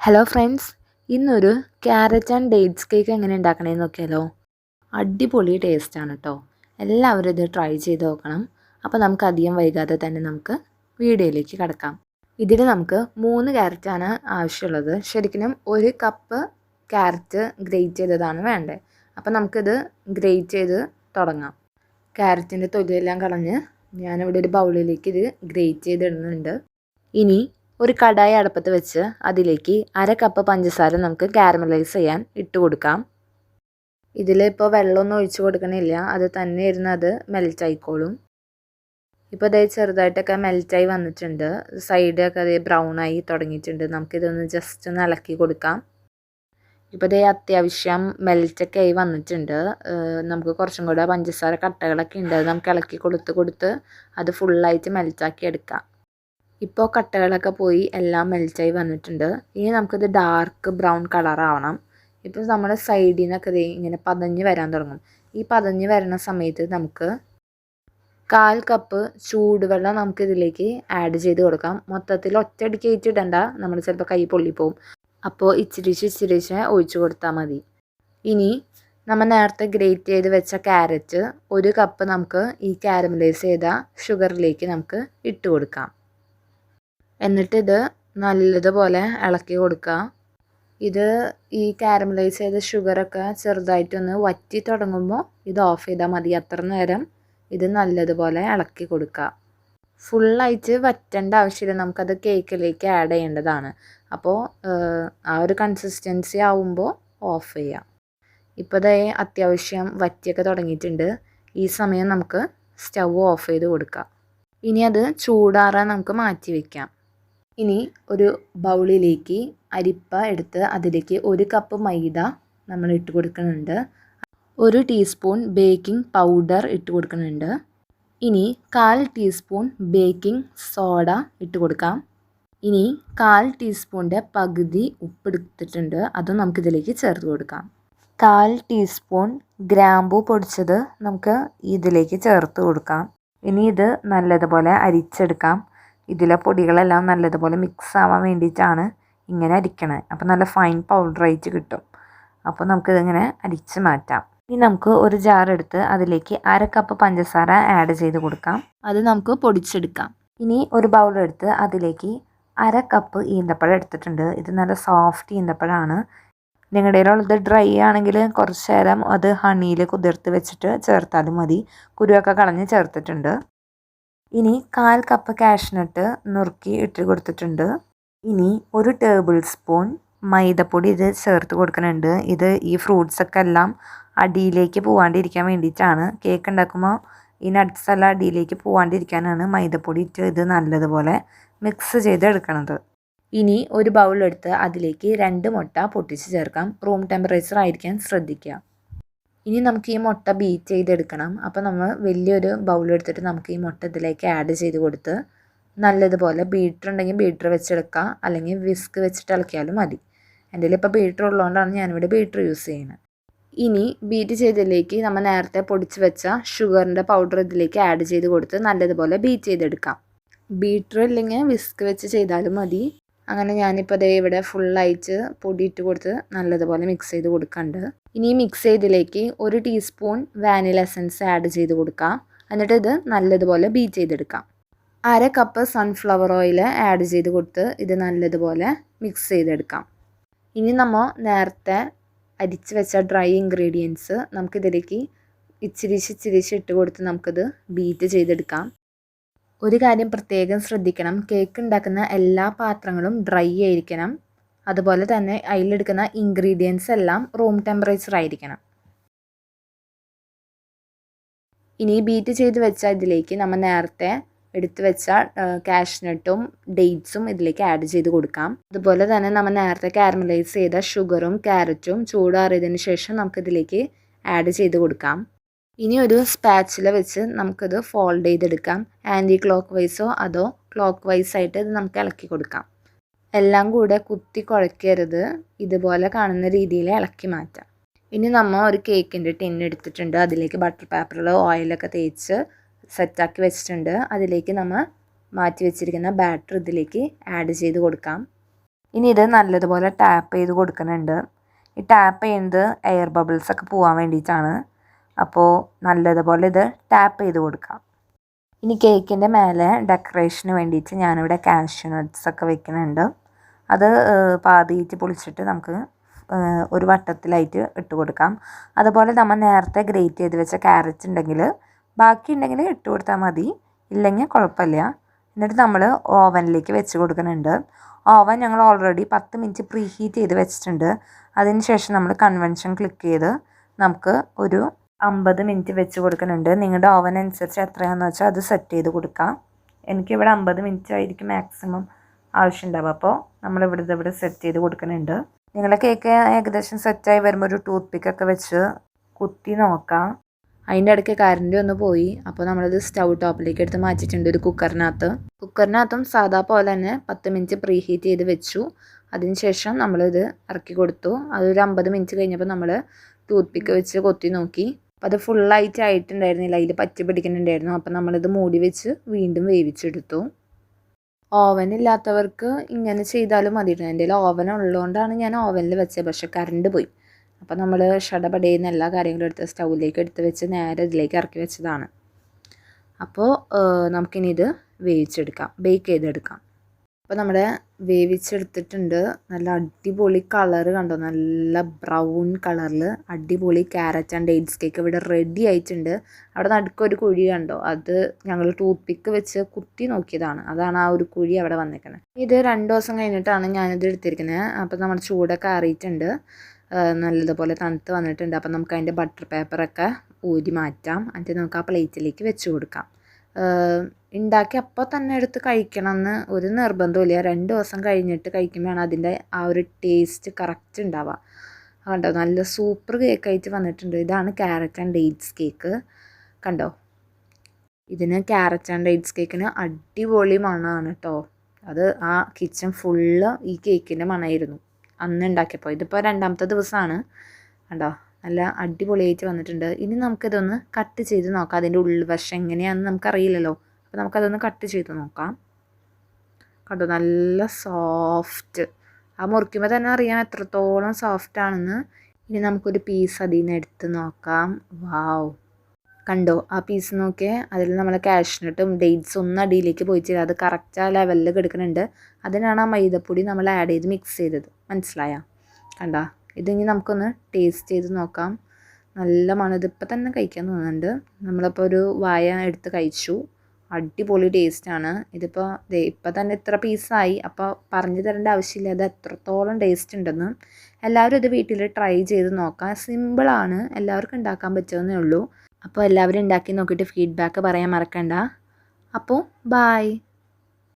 Hello friends ഇന്നൊരു carrot and dates cake എങ്ങനെ ഉണ്ടാക്കണമെന്ന് നോക്കിയാലോ? അടിപൊളി ടേസ്റ്റാണ് കേട്ടോ എല്ലാവരും ഇത് ട്രൈ ചെയ്ത് നോക്കണം. അപ്പോൾ നമുക്ക് അധികം വൈകാതെ തന്നെ നമുക്ക് വീഡിയോയിലേക്ക് കിടക്കാം. ഇതിൽ നമുക്ക് മൂന്ന് ക്യാരറ്റാണ് ആവശ്യമുള്ളത്. ശരിക്കും ഒരു കപ്പ് ക്യാരറ്റ് ഗ്രേറ്റ് ചെയ്തതാണ് വേണ്ടത്. അപ്പോൾ നമുക്കിത് ഗ്രേറ്റ് ചെയ്ത് തുടങ്ങാം. ക്യാരറ്റിന്റെ തൊലിയെല്ലാം കളഞ്ഞ് ഞാനിവിടെ ഒരു ബൗളിലേക്ക് ഇത് ഗ്രേറ്റ് ചെയ്തിടുന്നുണ്ട്. ഇനി ഒരു കടായി അടുപ്പത്ത് വെച്ച് അതിലേക്ക് അര കപ്പ് പഞ്ചസാര നമുക്ക് കാരമലൈസ് ചെയ്യാൻ ഇട്ട് കൊടുക്കാം. ഇതിൽ ഇപ്പോൾ വെള്ളമൊന്നും ഒഴിച്ച് കൊടുക്കണില്ല. അത് തന്നെ ഇരുന്ന് അത് മെൽറ്റ് ആയിക്കോളും. ഇപ്പോൾ അതേ ചെറുതായിട്ടൊക്കെ മെൽറ്റായി വന്നിട്ടുണ്ട്. സൈഡൊക്കെ അതേ ബ്രൗൺ ആയി തുടങ്ങിയിട്ടുണ്ട്. നമുക്കിതൊന്ന് ജസ്റ്റ് ഒന്ന് ഇളക്കി കൊടുക്കാം. ഇപ്പോൾ ഇതേ അത്യാവശ്യം മെൽറ്റൊക്കെ ആയി വന്നിട്ടുണ്ട്. നമുക്ക് കുറച്ചും കൂടെ പഞ്ചസാര കട്ടകളൊക്കെ ഉണ്ട്. അത് നമുക്ക് ഇളക്കി കൊടുത്ത് കൊടുത്ത് അത് ഫുള്ളായിട്ട് മെൽറ്റാക്കി എടുക്കാം. ഇപ്പോൾ കട്ടകളൊക്കെ പോയി എല്ലാം മെൽറ്റായി വന്നിട്ടുണ്ട്. ഇനി നമുക്കിത് ഡാർക്ക് ബ്രൗൺ കളറാവണം ഇപ്പോൾ നമ്മുടെ സൈഡിൽ നിന്നൊക്കെ ഇങ്ങനെ പതഞ്ഞ് വരാൻ തുടങ്ങും. ഈ പതഞ്ഞ് വരുന്ന സമയത്ത് നമുക്ക് കാൽ കപ്പ് ചൂടുവെള്ളം നമുക്ക് ഇതിലേക്ക് ആഡ് ചെയ്ത് കൊടുക്കാം. മൊത്തത്തിൽ ഒറ്റയടിക്ക് ഏറ്റിടണ്ട. നമ്മൾ ചിലപ്പോൾ കൈ പൊള്ളിപ്പോവും അപ്പോൾ ഇച്ചിരിച്ച് ഇച്ചിരിച്ച് ഒഴിച്ചു കൊടുത്താൽ മതി. ഇനി നമ്മൾ നേരത്തെ ഗ്രേറ്റ് ചെയ്ത് വെച്ച ക്യാരറ്റ് ഒരു കപ്പ് നമുക്ക് ഈ കാരമലൈസ് ചെയ്ത ഷുഗറിലേക്ക് നമുക്ക് ഇട്ട് കൊടുക്കാം. എന്നിട്ട് ഇത് നല്ലതുപോലെ ഇളക്കി കൊടുക്കുക ഇത് ഈ കാരമലൈസ് ചെയ്ത ഷുഗറൊക്കെ ചെറുതായിട്ടൊന്ന് വറ്റി തുടങ്ങുമ്പോൾ ഇത് ഓഫ് ചെയ്താൽ മതി. അത്ര നേരം ഇത് നല്ലതുപോലെ ഇളക്കി കൊടുക്കുക ഫുള്ളായിട്ട് വറ്റേണ്ട ആവശ്യമില്ല. നമുക്കത് കേക്കിലേക്ക് ആഡ് ചെയ്യേണ്ടതാണ്. അപ്പോൾ ആ ഒരു കൺസിസ്റ്റൻസി ആവുമ്പോൾ ഓഫ് ചെയ്യാം. ഇപ്പോൾ ഇതേ അത്യാവശ്യം വറ്റിയൊക്കെ തുടങ്ങിയിട്ടുണ്ട്. ഈ സമയം നമുക്ക് സ്റ്റൗ ഓഫ് ചെയ്ത് കൊടുക്കാം. ഇനി അത് ചൂടാറാൻ നമുക്ക് മാറ്റി വയ്ക്കാം ഇനി ഒരു ബൗളിലേക്ക് അരിപ്പ എടുത്ത് അതിലേക്ക് ഒരു കപ്പ് മൈദ നമ്മൾ ഇട്ട് കൊടുക്കുന്നുണ്ട്. ഒരു ടീസ്പൂൺ ബേക്കിംഗ് പൗഡർ ഇട്ട് കൊടുക്കുന്നുണ്ട്. ഇനി കാൽ ടീസ്പൂൺ ബേക്കിംഗ് സോഡ ഇട്ട് കൊടുക്കാം. ഇനി കാൽ ടീസ്പൂണിന്റെ പകുതി ഉപ്പ് എടുത്തിട്ടുണ്ട്. അതും നമുക്കിതിലേക്ക് ചേർത്ത് കൊടുക്കാം. കാൽ ടീസ്പൂൺ ഗ്രാമ്പു പൊടിച്ചത് നമുക്ക് ഇതിലേക്ക് ചേർത്ത് കൊടുക്കാം. ഇനി ഇത് നല്ലതുപോലെ അരിച്ചെടുക്കാം. ഇതിലെ പൊടികളെല്ലാം നല്ലതുപോലെ മിക്സ് ആവാൻ വേണ്ടിയിട്ടാണ് ഇങ്ങനെ അരിക്കണത് അപ്പോൾ നല്ല ഫൈൻ പൗഡറായിട്ട് കിട്ടും. അപ്പോൾ നമുക്കിതിങ്ങനെ അരിച്ച് മാറ്റാം. ഇനി നമുക്ക് ഒരു ജാർ എടുത്ത് അതിലേക്ക് അര കപ്പ് പഞ്ചസാര ആഡ് ചെയ്ത് കൊടുക്കാം. അത് നമുക്ക് പൊടിച്ചെടുക്കാം. ഇനി ഒരു ബൗൾ എടുത്ത് അതിലേക്ക് അര കപ്പ് ഈന്തപ്പഴം എടുത്തിട്ടുണ്ട്. ഇത് നല്ല സോഫ്റ്റ് ഈന്തപ്പഴമാണ് നിങ്ങളുടെ കയ്യിലുള്ളത് ഡ്രൈ ആണെങ്കിൽ കുറച്ച് നേരം അത് ഹണിയിൽ കുതിർത്ത് വെച്ചിട്ട് ചേർത്താലും മതി. കുരുവൊക്കെ കളഞ്ഞ് ചേർത്തിട്ടുണ്ട്. ഇനി കാൽ കപ്പ് കാഷ്നട്ട് നുറുക്കി ഇട്ട് കൊടുത്തിട്ടുണ്ട്. ഇനി ഒരു ടേബിൾ സ്പൂൺ മൈദപ്പൊടി ഇത് ചേർത്ത് കൊടുക്കുന്നുണ്ട്. ഇത് ഈ ഫ്രൂട്ട്സൊക്കെ എല്ലാം അടിയിലേക്ക് പോവാണ്ടിരിക്കാൻ വേണ്ടിയിട്ടാണ്. കേക്ക് ഉണ്ടാക്കുമ്പോൾ ഈ നട്ട്സ് എല്ലാം അടിയിലേക്ക് പോവാണ്ടിരിക്കാനാണ് മൈദപ്പൊടി ഇട്ട് ഇത് നല്ലതുപോലെ മിക്സ് ചെയ്ത് എടുക്കുന്നത് ഇനി ഒരു ബൗളെടുത്ത് അതിലേക്ക് രണ്ട് മുട്ട പൊട്ടിച്ച് ചേർക്കാം. റൂം ടെമ്പറേച്ചർ ആയിരിക്കാൻ ശ്രദ്ധിക്കുക. ഇനി നമുക്ക് ഈ മുട്ട ബീറ്റ് ചെയ്തെടുക്കണം. അപ്പോൾ നമ്മൾ വലിയൊരു ബൗൾ എടുത്തിട്ട് നമുക്ക് ഈ മുട്ട ഇതിലേക്ക് ആഡ് ചെയ്ത് കൊടുത്ത് നല്ലതുപോലെ ബീറ്റർ ഉണ്ടെങ്കിൽ ബീറ്റർ വെച്ചെടുക്കാം അല്ലെങ്കിൽ വിസ്ക് വെച്ചിട്ട് ഇളക്കിയാലും മതി. എന്റെ ഇപ്പോൾ ബീറ്റർ ഉള്ളതുകൊണ്ടാണ് ഞാനിവിടെ ബീറ്റർ യൂസ് ചെയ്യുന്നത്. ഇനി ബീറ്റ് ചെയ്തതിലേക്ക് നമ്മൾ നേരത്തെ പൊടിച്ച് വെച്ച ഷുഗറിന്റെ പൗഡർ ഇതിലേക്ക് ആഡ് ചെയ്ത് കൊടുത്ത് നല്ലതുപോലെ ബീറ്റ് ചെയ്തെടുക്കാം. ബീറ്റർ ഇല്ലെങ്കിൽ വിസ്ക് വെച്ച് ചെയ്താലും മതി. അങ്ങനെ ഞാനിപ്പോൾ ദേ ഇവിടെ ഫുൾ ഫുള്ളായിട്ട് പൊടിയിട്ട് കൊടുത്ത് നല്ലതുപോലെ മിക്സ് ചെയ്ത് കൊടുക്കുന്നുണ്ട് ഇനി മിക്സ് ചെയ്തിലേക്ക് ഒരു ടീസ്പൂൺ വാനില എസൻസ് ആഡ് ചെയ്ത് കൊടുക്കാം. എന്നിട്ട് ഇത് നല്ലതുപോലെ ബീറ്റ് ചെയ്തെടുക്കാം. അര കപ്പ് സൺഫ്ലവർ ഓയിൽ ആഡ് ചെയ്ത് കൊടുത്ത് ഇത് നല്ലതുപോലെ മിക്സ് ചെയ്തെടുക്കാം. ഇനി നമ്മൾ നേരത്തെ അരിച്ച് വെച്ച ഡ്രൈ ഇൻഗ്രീഡിയൻസ് നമുക്കിതിലേക്ക് ഇച്ചിരിശ് ഇച്ചിരിശ് ഇട്ട് കൊടുത്ത് നമുക്കിത് ബീറ്റ് ചെയ്തെടുക്കാം. ഒരു കാര്യം പ്രത്യേകം ശ്രദ്ധിക്കണം. കേക്ക് ഉണ്ടാക്കുന്ന എല്ലാ പാത്രങ്ങളും ഡ്രൈ ആയിരിക്കണം. അതുപോലെ തന്നെ അതിലെടുക്കുന്ന ഇൻഗ്രീഡിയൻസ് എല്ലാം റൂം ടെമ്പറേച്ചർ ആയിരിക്കണം. ഇനി ബീറ്റ് ചെയ്ത് വെച്ച ഇതിലേക്ക് നമ്മൾ നേരത്തെ എടുത്തു വെച്ച കാഷ്നട്ടും ഡേറ്റ്സും ഇതിലേക്ക് ആഡ് ചെയ്ത് കൊടുക്കാം. അതുപോലെ തന്നെ നമ്മൾ നേരത്തെ കാരമലൈസ് ചെയ്ത ഷുഗറും ക്യാരറ്റും ചൂടാറിയതിന് ശേഷം നമുക്കിതിലേക്ക് ആഡ് ചെയ്ത് കൊടുക്കാം. ഇനി ഒരു സ്പാച്ചില വെച്ച് നമുക്കിത് ഫോൾഡ് ചെയ്തെടുക്കാം. ആന്റി ക്ലോക്ക് വൈസോ അതോ ക്ലോക്ക് വൈസ് ആയിട്ട് ഇത് നമുക്ക് ഇളക്കി കൊടുക്കാം. എല്ലാം കൂടെ കുത്തി കുഴക്കരുത്. ഇതുപോലെ കാണുന്ന രീതിയിൽ ഇളക്കി മാറ്റാം. ഇനി നമ്മൾ ഒരു കേക്കിന്റെ ടിൻ എടുത്തിട്ടുണ്ട്. അതിലേക്ക് ബട്ടർ പേപ്പറിൽ ഓയിലൊക്കെ തേച്ച് സെറ്റാക്കി വെച്ചിട്ടുണ്ട്. അതിലേക്ക് നമ്മൾ മാറ്റി വെച്ചിരിക്കുന്ന ബാറ്റർ ഇതിലേക്ക് ആഡ് ചെയ്ത് കൊടുക്കാം. ഇനി ഇത് നല്ലതുപോലെ ടാപ്പ് ചെയ്ത് കൊടുക്കുന്നുണ്ട്. ഈ ടാപ്പ് ചെയ്യുന്നത് എയർ ബബിൾസ് ഒക്കെ പോകാൻ വേണ്ടിയിട്ടാണ്. അപ്പോൾ നല്ലതുപോലെ ഇത് ടാപ്പ് ചെയ്ത് കൊടുക്കാം. ഇനി കേക്കിന്റെ മേലെ ഡെക്കറേഷന് വേണ്ടിയിട്ട് ഞാനിവിടെ കാഷ്യൂ നട്ട്സ് ഒക്കെ വെക്കുന്നുണ്ട്. അത് പാതിയിട്ട് പൊളിച്ചിട്ട് നമുക്ക് ഒരു വട്ടത്തിലായിട്ട് ഇട്ട് കൊടുക്കാം. അതുപോലെ നമ്മൾ നേരത്തെ ഗ്രേറ്റ് ചെയ്ത് വെച്ച ക്യാരറ്റ് ഉണ്ടെങ്കിൽ ബാക്കി ഉണ്ടെങ്കിൽ ഇട്ട് കൊടുത്താൽ മതി. ഇല്ലെങ്കിൽ കുഴപ്പമില്ല. എന്നിട്ട് നമ്മൾ ഓവനിലേക്ക് വെച്ച് കൊടുക്കുന്നുണ്ട്. ഓവൻ ഞങ്ങൾ ഓൾറെഡി പത്ത് മിനിറ്റ് പ്രീ ഹീറ്റ് ചെയ്ത് വെച്ചിട്ടുണ്ട്. അതിന് ശേഷം നമ്മൾ കൺവെൻഷൻ ക്ലിക്ക് ചെയ്ത് നമുക്ക് ഒരു അമ്പത് മിനിറ്റ് വെച്ച് കൊടുക്കുന്നുണ്ട്. നിങ്ങളുടെ ഓവൻ അനുസരിച്ച് എത്രയാണെന്ന് വെച്ചാൽ അത് സെറ്റ് ചെയ്ത് കൊടുക്കാം. എനിക്കിവിടെ അമ്പത് മിനിറ്റ് ആയിരിക്കും മാക്സിമം ആവശ്യമുണ്ടാവുക അപ്പോൾ നമ്മളിവിടെ ഇവിടെ സെറ്റ് ചെയ്ത് കൊടുക്കുന്നുണ്ട്. നിങ്ങളുടെ കേക്ക് ഏകദേശം സെറ്റായി വരുമ്പോൾ ഒരു ടൂത്ത് പിക്കൊക്കെ വെച്ച് കുത്തി നോക്കാം. അതിന്റെ ഇടയ്ക്ക് കറണ്ട് ഒന്ന് പോയി. അപ്പോൾ നമ്മളത് സ്റ്റൗ ടോപ്പിലേക്ക് എടുത്ത് മാറ്റിയിട്ടുണ്ട് ഒരു കുക്കറിനകത്ത് കുക്കറിനകത്തും സാധാ പോലെ തന്നെ പത്ത് മിനിറ്റ് പ്രീ ഹീറ്റ് ചെയ്ത് വെച്ചു. അതിനുശേഷം നമ്മളിത് ഇറക്കി കൊടുത്തു. അതൊരു അമ്പത് മിനിറ്റ് കഴിഞ്ഞപ്പോൾ നമ്മൾ ടൂത്ത് പിക്ക് വെച്ച് കൊത്തി നോക്കി. അപ്പോൾ അത് ഫുള്ളായിട്ട് ആയിട്ടുണ്ടായിരുന്നില്ല. അതിൽ പറ്റി പിടിക്കുന്നുണ്ടായിരുന്നു. അപ്പോൾ നമ്മളിത് മൂടി വെച്ച് വീണ്ടും വേവിച്ചെടുത്തു. ഓവൻ ഇല്ലാത്തവർക്ക് ഇങ്ങനെ ചെയ്താലും മതിയിരുന്നു എന്റെ ഓവൻ ഉള്ളതുകൊണ്ടാണ് ഞാൻ ഓവനിൽ വെച്ചത്. പക്ഷേ കറണ്ട് പോയി. അപ്പോൾ നമ്മൾ ഷടപടയുന്ന എല്ലാ കാര്യങ്ങളും എടുത്ത് സ്റ്റൗവിലേക്ക് എടുത്ത് വെച്ച് നേരെ ഇതിലേക്ക് ഇറക്കി വെച്ചതാണ്. അപ്പോൾ നമുക്കിനി ഇത് വേവിച്ചെടുക്കാം. ബേക്ക് ചെയ്തെടുക്കാം. അപ്പോൾ നമ്മുടെ വേവിച്ചെടുത്തിട്ടുണ്ട്. നല്ല അടിപൊളി കളർ കണ്ടോ? നല്ല ബ്രൗൺ കളറിൽ അടിപൊളി ക്യാരറ്റ് ആൻഡ് ഡേറ്റ്സ് കേക്ക് ഇവിടെ റെഡി ആയിട്ടുണ്ട്. അവിടെ നടുക്കൊരു കുഴി കണ്ടോ? അത് ഞങ്ങൾ ടൂത്ത് പിക്ക് വെച്ച് കുത്തി നോക്കിയതാണ്. അതാണ് ആ ഒരു കുഴി അവിടെ വന്നിരിക്കുന്നത് ഇത് രണ്ട് ദിവസം കഴിഞ്ഞിട്ടാണ് ഞാനിത് എടുത്തിരിക്കുന്നത്. അപ്പോൾ നമ്മുടെ ചൂടൊക്കെ അറിയിട്ടുണ്ട് നല്ലതുപോലെ തണുത്ത് വന്നിട്ടുണ്ട്. അപ്പം നമുക്ക് അതിന്റെ ബട്ടർ പേപ്പറൊക്കെ ഊരി മാറ്റാം. എന്നിട്ട് നമുക്ക് ആ പ്ലേറ്റിലേക്ക് വെച്ച് കൊടുക്കാം. ഉണ്ടാക്കി അപ്പോൾ തന്നെ എടുത്ത് കഴിക്കണമെന്ന് ഒരു നിർബന്ധമില്ല രണ്ട് ദിവസം കഴിഞ്ഞിട്ട് കഴിക്കുമ്പോഴാണ് അതിന്റെ ആ ഒരു ടേസ്റ്റ് കറക്റ്റ് ഉണ്ടാവുക കണ്ടോ? നല്ല സൂപ്പർ കേക്ക് ആയിട്ട് വന്നിട്ടുണ്ട്. ഇതാണ് ക്യാരറ്റ് ആൻഡ് ഡേറ്റ്സ് കേക്ക് കണ്ടോ? ഇതിന് ക്യാരറ്റ് ആൻഡ് ഡേറ്റ്സ് കേക്കിന് അടിപൊളി മണമാണ് കേട്ടോ അത് ആ കിച്ചൺ ഫുള്ള് ഈ കേക്കിന്റെ മണമായിരുന്നു അന്ന് ഉണ്ടാക്കിയപ്പോൾ ഇതിപ്പോൾ രണ്ടാമത്തെ ദിവസമാണ് കണ്ടോ? നല്ല അടിപൊളിയായിട്ട് വന്നിട്ടുണ്ട്. ഇനി നമുക്കിതൊന്ന് കട്ട് ചെയ്ത് നോക്കാം. അതിന്റെ ഉൾവശം എങ്ങനെയാണെന്ന് നമുക്കറിയില്ലല്ലോ. അപ്പോൾ നമുക്കതൊന്ന് കട്ട് ചെയ്ത് നോക്കാം. കണ്ടോ? നല്ല സോഫ്റ്റ് ആ മുറിക്കുമ്പോൾ തന്നെ അറിയാം എത്രത്തോളം സോഫ്റ്റ് ആണെന്ന്. ഇനി നമുക്കൊരു പീസ് അതിൽ നിന്ന് എടുത്ത് നോക്കാം. വാവ് കണ്ടോ? ആ പീസ് നോക്കിയേ അതിൽ നമ്മൾ കാഷ്നട്ടും ഡേറ്റ്സ് ഒന്നും അടിയിലേക്ക് പോയിട്ടില്ല. അത് കറക്റ്റ് ആ ലെവലിൽ കിടക്കുന്നുണ്ട്. അതിനാണ് ആ മൈദപ്പൊടി നമ്മൾ ആഡ് ചെയ്ത് മിക്സ് ചെയ്തത്. മനസ്സിലായ? കണ്ടാ? ഇതിനി നമുക്കൊന്ന് ടേസ്റ്റ് ചെയ്ത് നോക്കാം. നല്ല മണം ഇതിപ്പോൾ തന്നെ കഴിക്കാൻ തോന്നുന്നുണ്ട്. നമ്മളിപ്പോൾ ഒരു വായ എടുത്ത് കഴിച്ചു. അടിപൊളി ടേസ്റ്റാണ് ഇതിപ്പോൾ ഇപ്പം തന്നെ ഇത്ര പീസായി അപ്പോൾ പറഞ്ഞു തരേണ്ട ആവശ്യമില്ല. അത് എത്രത്തോളം ടേസ്റ്റ് ഉണ്ടെന്ന് എല്ലാവരും ഇത് വീട്ടിൽ ട്രൈ ചെയ്ത് നോക്കാം. സിമ്പിളാണ് എല്ലാവർക്കും ഉണ്ടാക്കാൻ പറ്റുമെന്നേ ഉള്ളൂ. അപ്പോൾ എല്ലാവരും ഉണ്ടാക്കി നോക്കിയിട്ട് ഫീഡ്ബാക്ക് പറയാൻ മറക്കണ്ട. അപ്പോൾ ബായ്